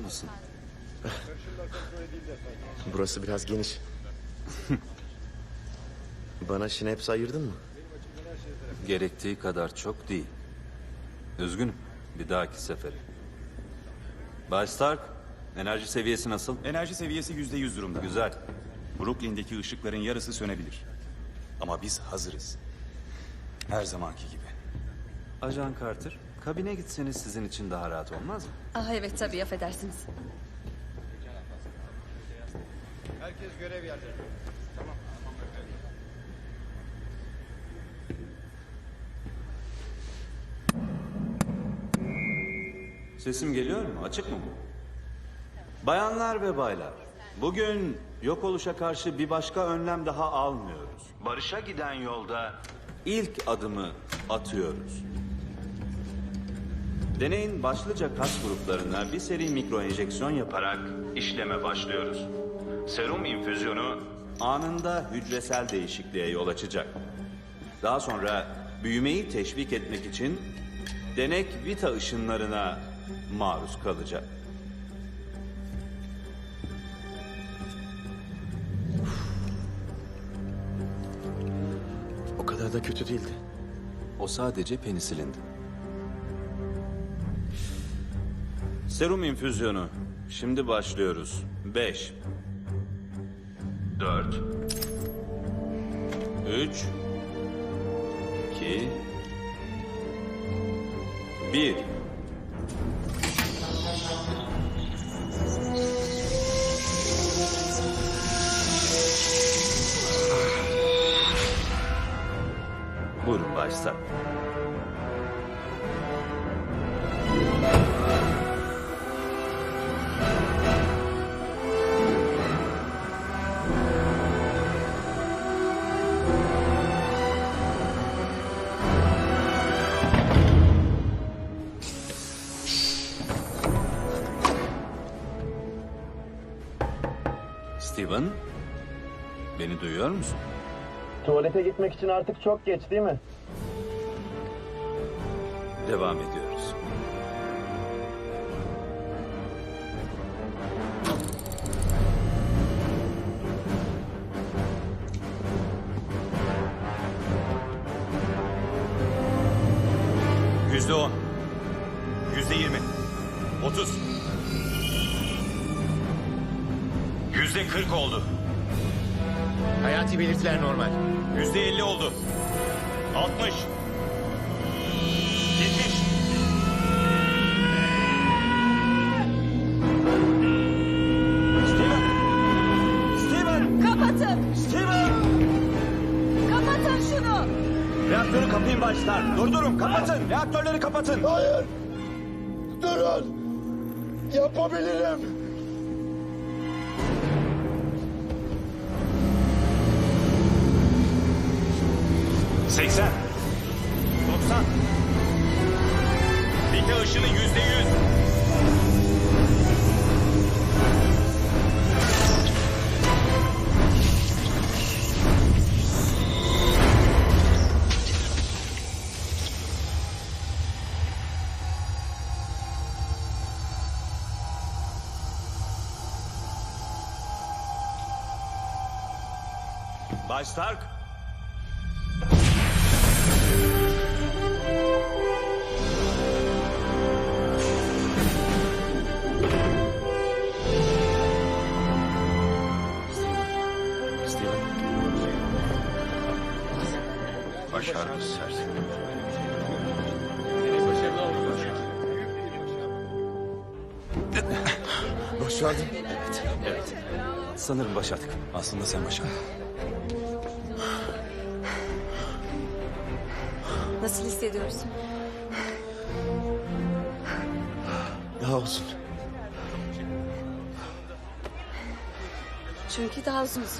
mısın? Burası biraz geniş. Bana şineps ayırdın mı? Gerektiği kadar çok değil. Üzgünüm. Bir dahaki sefere. Bay Stark, enerji seviyesi nasıl? Enerji seviyesi yüzde yüz durumda. Güzel. Brooklyn'deki ışıkların yarısı sönebilir. Ama biz hazırız. Her zamanki gibi. Ajan Carter, kabine gitseniz sizin için daha rahat olmaz mı? Ah evet tabii affedersiniz. Sesim geliyor mu? Açık mı bu? Bayanlar ve baylar, bugün yok oluşa karşı bir başka önlem daha almıyoruz. Barışa giden yolda ilk adımı atıyoruz. Deneyin başlıca kas gruplarına bir seri mikro enjeksiyon yaparak işleme başlıyoruz. Serum infüzyonu anında hücresel değişikliğe yol açacak. Daha sonra büyümeyi teşvik etmek için denek vita ışınlarına maruz kalacak. O kadar da kötü değildi. O sadece penisilindi. Serum infüzyonu. Şimdi başlıyoruz. 5 4 3 2 1 Buyurun başla. Steven, beni duyuyor musun? Tuvalete gitmek için artık çok geç değil mi? Devam ediyoruz. Yüzde on. Yüzde yirmi. Otuz. Yüzde kırk oldu. Hayati belirtiler normal. Yüzde elli oldu. Altmış. Yetmiş. Steven! Steven! Kapatın! Steven! Kapatın şunu! Reaktörü kapayın başlar. Durdurun kapatın. Reaktörleri kapatın. Hayır. Durun. Yapabilirim. Seksen. Doksan. Bite ışını yüzde yüz. Bay Stark. Başardı serseri. Başardın. Evet. Sanırım başardık. Aslında sen başardın. Nasıl hissediyorsun? Daha olsun. Çünkü daha uzun sürdü.